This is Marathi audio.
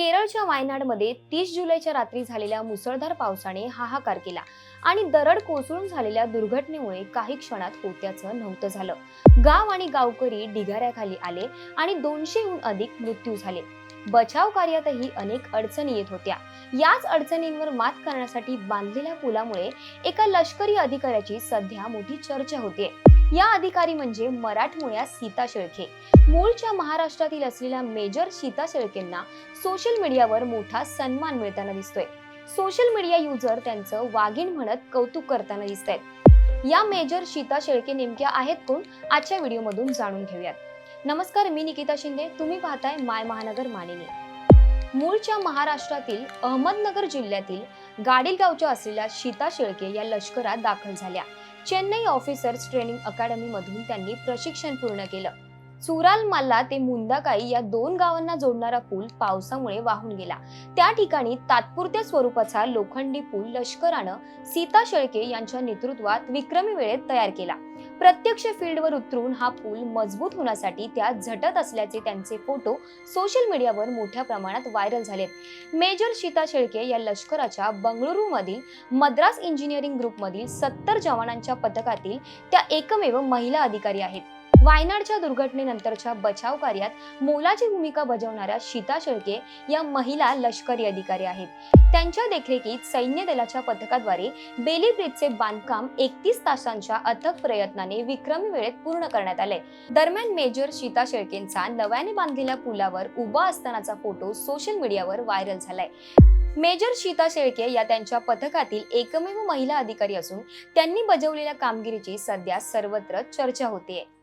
केरळच्या वायनाडमध्ये तीस जुलैच्या रात्री झालेल्या मुसळधार पावसाने हाहाकार केला आणि दरड कोसळून झालेल्या दुर्घटनेमुळे काही क्षणात होत्याचं नव्हतं झालं. गाव आणि गावकरी ढिगाऱ्याखाली आले आणि दोनशेहून अधिक मृत्यू झाले. बचाव कार्यातही अनेक अडचणी येत होत्या. याच अडचणींवर मात करण्यासाठी बांधलेल्या पुलामुळे एका लष्करी अधिकाऱ्याची सध्या मोठी चर्चा होते. या अधिकारी म्हणजे मराठमोळ्या सीता शेळके. मूळच्या महाराष्ट्रातील असलेल्या मेजर सीता शेळकेंना सोशल मीडियावर मोठा सन्मान मिळताना दिसतोय. सोशल मीडिया युजर त्यांचं वाघीण म्हणत कौतुक करताना दिसत आहेत या मेजर सीता शेळके नेमक्या आहेत कोण? आजच्या व्हिडिओमधून जाणून घेऊयात. नमस्कार मी निकिता शिंदे. तुम्ही पाहताय माय महानगर मानिनी. मूळच्या महाराष्ट्रातील अहमदनगर जिल्ह्यातील गाडील गावच्या असलेल्या सीता शेळके या लष्करात दाखल झाल्या. चेन्नई ऑफिसर्स ट्रेनिंग अकॅडमी मधून त्यांनी प्रशिक्षण पूर्ण केलं. चुराल ते मुंदाकाई या दोन गावांना जोडणारा पूल पावसामुळे वाहून गेला. त्या ठिकाणी तात्पुरत्या स्वरूपाचा लोखंडी पूल लष्करानं सीता शेळके यांच्या नेतृत्वात विक्रमी वेळेत तयार केला. प्रत्यक्ष फील्डवर उतरून हा पूल मजबूत होण्यासाठी त्या झटत असल्याचे त्यांचे फोटो सोशल मीडियावर मोठ्या प्रमाणात व्हायरल झालेत मेजर सीता शेळके या लष्कराच्या बंगळुरू मधील मद्रास इंजिनिअरिंग ग्रुपमधील सत्तर जवानांच्या पथकातील त्या एकमेव महिला अधिकारी आहेत. वायनाडच्या दुर्घटनेनंतरच्या बचाव कार्यात मोलाची भूमिका बजावणाऱ्या सीता शेळके या महिला लष्करी अधिकारी आहेत. त्यांच्या देखरेखीत सैन्य दलाच्या पथकाद्वारे बेली ब्रिजचे बांधकाम एकतीस तासांच्या अथक प्रयत्नाने विक्रमी वेळेत पूर्ण करण्यात आले. दरम्यान मेजर सीता शेळकेंचा नव्याने बांधलेल्या पुलावर उभा असतानाचा फोटो सोशल मीडियावर व्हायरल झालाय. मेजर शीता शेळके या त्यांच्या पथकातील एकमेव महिला अधिकारी असून त्यांनी बजावलेल्या कामगिरीची सध्या सर्वत्र चर्चा होतीये.